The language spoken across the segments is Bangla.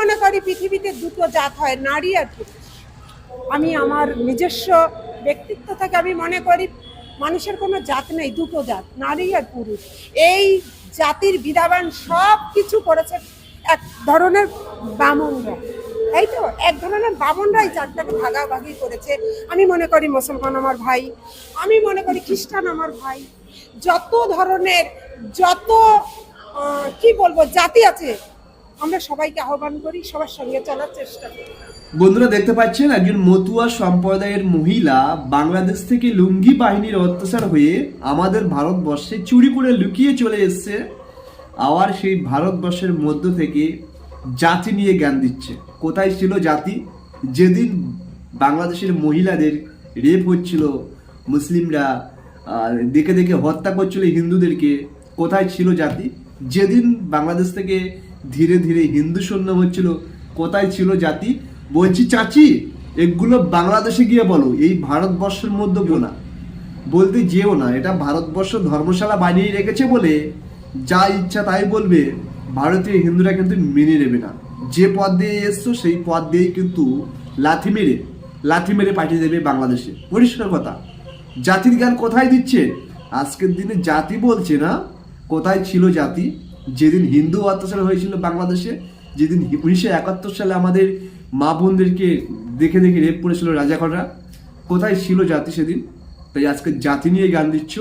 মনে করি পৃথিবীতে দুটো জাত হয়, নারী আর পুরুষ। আমি আমার নিজস্ব ব্যক্তিত্ব থেকে আমি মনে করি, মানুষের কোনো জাত নেই, দুটো জাত, নারী আর পুরুষ। এই জাতির বিধাবান সব কিছু করেছে এক ধরনের বামনরা। তাই তো? এক ধরনের বামনরাই চারটাকে ভাগাভাগি করেছে। আমি মনে করি মুসলমান আমার ভাই, আমি মনে করি খ্রিস্টান আমার ভাই। যত ধরনের, যত কি বলব, জাতি আছে আমরা সবাইকে আহ্বান করি, সবার সঙ্গে চলার চেষ্টা করি। বন্ধুরা দেখতে পাচ্ছেন, একজন মতুয়া সম্প্রদায়ের মহিলা বাংলাদেশ থেকে লুঙ্গি বাহিনীর অত্যাচার হয়ে আমাদের ভারতবর্ষে চুরি করে লুকিয়ে চলে এসছে। আবার সেই ভারতবর্ষের মধ্য থেকে জাতি নিয়ে জ্ঞান দিচ্ছে। কোথায় ছিল জাতি? যেদিন বাংলাদেশের মহিলাদের রেপ হচ্ছিল, মুসলিমরা দেখে দেখে হত্যা করছিল হিন্দুদেরকে, কোথায় ছিল জাতি? যেদিন বাংলাদেশ থেকে ধীরে ধীরে হিন্দু সৈন্য হচ্ছিল। কোথায় ছিল জাতি? বলছি, চাচি, এগুলো বাংলাদেশে গিয়ে বলো, এই ভারতবর্ষের মধ্যে বলো না। বলতে যেও না, এটা ভারতবর্ষ ধর্মশালা বানিয়ে রেখেছে বলে যা ইচ্ছা তাই বলবে। ভারতীয় হিন্দুরা কিন্তু মেনে নেবে না। যে পথ দিয়ে এসছো, সেই পথ দিয়েই কিন্তু লাথি মেরে লাথি মেরে পাঠিয়ে দেবে বাংলাদেশে। পরিষ্কার কথা। জাতির জ্ঞান কোথায় দিচ্ছে? আজকের দিনে জাতি বলছে না, কোথায় ছিল জাতি? যেদিন হিন্দু অত্যাচার হয়েছিল বাংলাদেশে, যেদিন উনিশশো একাত্তর সালে আমাদের মা বোনদেরকে দেখে দেখে রেপ করেছিল রাজাকররা কোথায় ছিল জাতি সেদিন? তাই আজকে জাতি নিয়ে গান দিচ্ছ।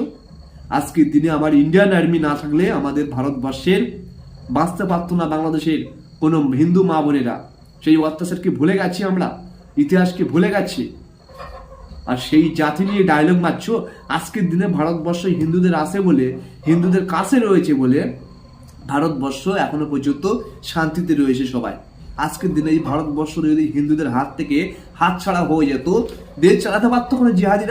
আজকের দিনে আমার ইন্ডিয়ান আর্মি না থাকলে আমাদের ভারতবর্ষের বাঁচতে পারতো না বাংলাদেশের কোনো হিন্দু মা বোনেরা। সেই অত্যাচারকে ভুলে গেছি আমরা, ইতিহাসকে ভুলে গেছি। আর সেই জাতি নিয়ে ডায়লগ মারছো, আজকের দিনে ভারতবর্ষ হিন্দুদের আছে বলে, হিন্দুদের কাছে রয়েছে বলে ভারতবর্ষ এখনও পর্যন্ত শান্তিতে রয়েছে সবাই। আজকের দিনে এই ভারতবর্ষ যদি হিন্দুদের হাত থেকে হাত ছাড়া হয়ে যেত, দেশ চালাতে পারতো কোনো জিহাদিরা?